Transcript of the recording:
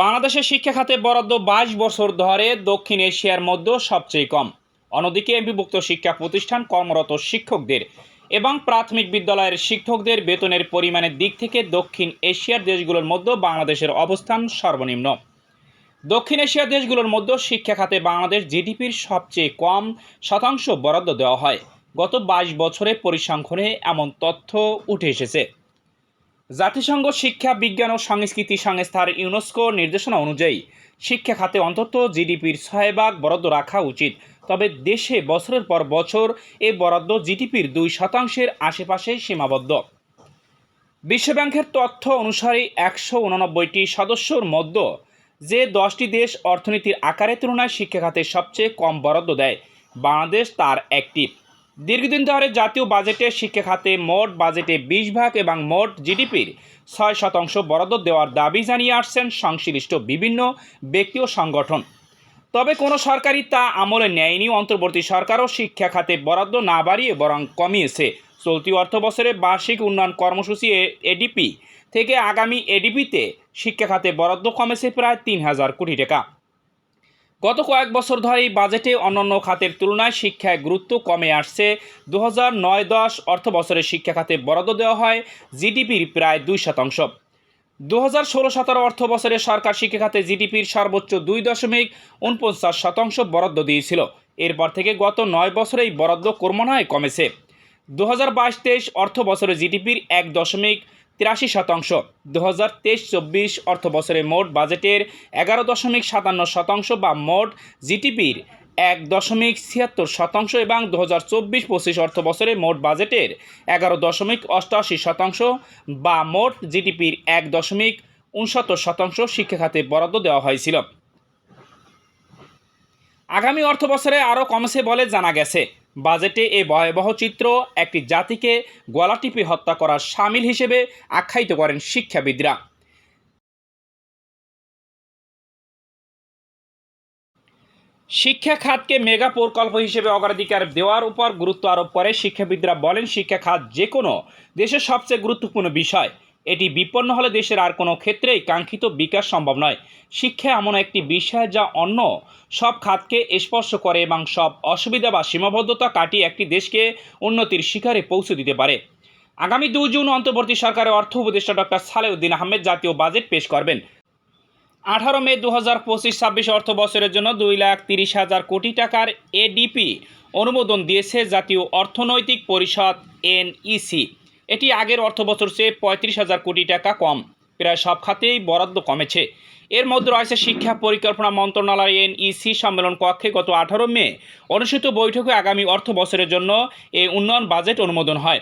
বাংলাদেশের শিক্ষা খাতে বরাদ্দ বাইশ বছর ধরে দক্ষিণ এশিয়ার মধ্যে সবচেয়ে কম। অন্যদিকে এমপিভুক্ত শিক্ষা প্রতিষ্ঠান কর্মরত শিক্ষকদের এবং প্রাথমিক বিদ্যালয়ের শিক্ষকদের বেতনের পরিমাণের দিক থেকে দক্ষিণ এশিয়ার দেশগুলোর মধ্যে বাংলাদেশের অবস্থান সর্বনিম্ন। দক্ষিণ এশিয়ার দেশগুলোর মধ্যে শিক্ষা খাতে বাংলাদেশ জিডিপির সবচেয়ে কম শতাংশ বরাদ্দ দেওয়া হয়। গত বাইশ বছরে পরিসংখ্যানে এমন তথ্য উঠে এসেছে। জাতিসংঘ শিক্ষা, বিজ্ঞান ও সংস্কৃতি সংস্থার ইউনেস্কো নির্দেশনা অনুযায়ী শিক্ষা খাতে অন্তত জিডিপির ছয় ভাগ বরাদ্দ রাখা উচিত। তবে দেশে বছরের পর বছর এ বরাদ্দ জিডিপির দুই শতাংশের আশেপাশে সীমাবদ্ধ। বিশ্বব্যাংকের তথ্য অনুসারে একশো উননব্বইটি সদস্যর মধ্যে যে দশটি দেশ অর্থনীতির আকারের তুলনায় শিক্ষা খাতে সবচেয়ে কম বরাদ্দ দেয়, বাংলাদেশ তার একটি। দীর্ঘদিন ধরে জাতীয় বাজেটে শিক্ষা খাতে মোট বাজেটে বিশ ভাগ এবং মোট জিডিপির ছয় শতাংশ বরাদ্দ দেওয়ার দাবি জানিয়ে আসছেন সংশ্লিষ্ট বিভিন্ন ব্যক্তি ও সংগঠন। তবে কোনো সরকারই তা আমলে নেয়নি। অন্তর্বর্তী সরকারও শিক্ষা খাতে বরাদ্দ না বাড়িয়ে বরং কমিয়েছে। চলতি অর্থ বছরে বার্ষিক উন্নয়ন কর্মসূচি এডিপি থেকে আগামী এডিপিতে শিক্ষা খাতে বরাদ্দ কমেছে প্রায় তিন হাজার কোটি টাকা। গত কয়েক বছর ধরেই বাজেটে অন্যান্য খাতের তুলনায় শিক্ষায় গুরুত্ব কমে আসছে। দু হাজার নয় দশ অর্থ বছরে শিক্ষা খাতে বরাদ্দ দেওয়া হয় জিডিপির প্রায় দুই শতাংশ। দু হাজার ষোলো সতেরো অর্থ বছরে সরকার শিক্ষা খাতে জিডিপির সর্বোচ্চ দুই দশমিক উনপঞ্চাশ শতাংশ বরাদ্দ দিয়েছিল। এরপর থেকে গত নয় বছরে এই বরাদ্দ ক্রমান্বয়ে কমেছে। দু হাজার বাইশ তেইশ অর্থ বছরে জিডিপির এক দশমিক তিরাশি শতাংশ। দু হাজার তেইশ চব্বিশ অর্থ বছরে মোট বাজেটের এগারো দশমিক সাতান্ন শতাংশ বা মোট জিডিপির এক দশমিক ছিয়াত্তর শতাংশ এবং দু হাজার চব্বিশ পঁচিশ অর্থ বছরে মোট বাজেটের এগারো দশমিক অষ্টআশি শতাংশ বা মোট জিডিপির এক দশমিক উনসত্তর শতাংশ শিক্ষা খাতে বরাদ্দ দেওয়া হয়েছিল। আগামী অর্থ বছরে আরও কমছে বলে জানা গেছে। বাজেটে এই ভয়াবহ চিত্র একটি জাতিকে গলা টিপে হত্যা করার সামিল হিসেবে আখ্যায়িত করেন শিক্ষাবিদরা। শিক্ষা খাতকে মেগা প্রকল্প হিসেবে অগ্রাধিকার দেওয়ার উপর গুরুত্ব আরোপ করে শিক্ষাবিদরা বলেন, শিক্ষা খাত যে কোনো দেশের সবচেয়ে গুরুত্বপূর্ণ বিষয়। এটি বিপন্ন হলে দেশের আর কোনো ক্ষেত্রেই কাঙ্ক্ষিত বিকাশ সম্ভব নয়। শিক্ষা এমন একটি বিষয় যা অন্য সব খাতকে স্পর্শ করে এবং সব অসুবিধা বা সীমাবদ্ধতা কাটিয়ে একটি দেশকে উন্নতির শিকারে পৌঁছে দিতে পারে। আগামী দুই জুন অন্তর্বর্তী সরকারের অর্থ উপদেষ্টা ডক্টর সালেউদ্দিন আহমেদ জাতীয় বাজেট পেশ করবেন। আঠারো মে দু হাজার পঁচিশ ছাব্বিশ অর্থ বছরের জন্য দুই লাখ তিরিশ হাজার কোটি টাকার এডিপি অনুমোদন দিয়েছে জাতীয় অর্থনৈতিক পরিষদ এনইসি। এটি আগের অর্থ বছর চেয়ে পঁয়ত্রিশ হাজার কোটি টাকা কম। প্রায় সব খাতেই বরাদ্দ কমেছে। এর মধ্যে রয়েছে শিক্ষা পরিকল্পনা মন্ত্রণালয় এনইসি সম্মেলন কক্ষে গত আঠারো মে অনুষ্ঠিত বৈঠকে আগামী অর্থ বছরের জন্য এই উন্নয়ন বাজেট অনুমোদন হয়।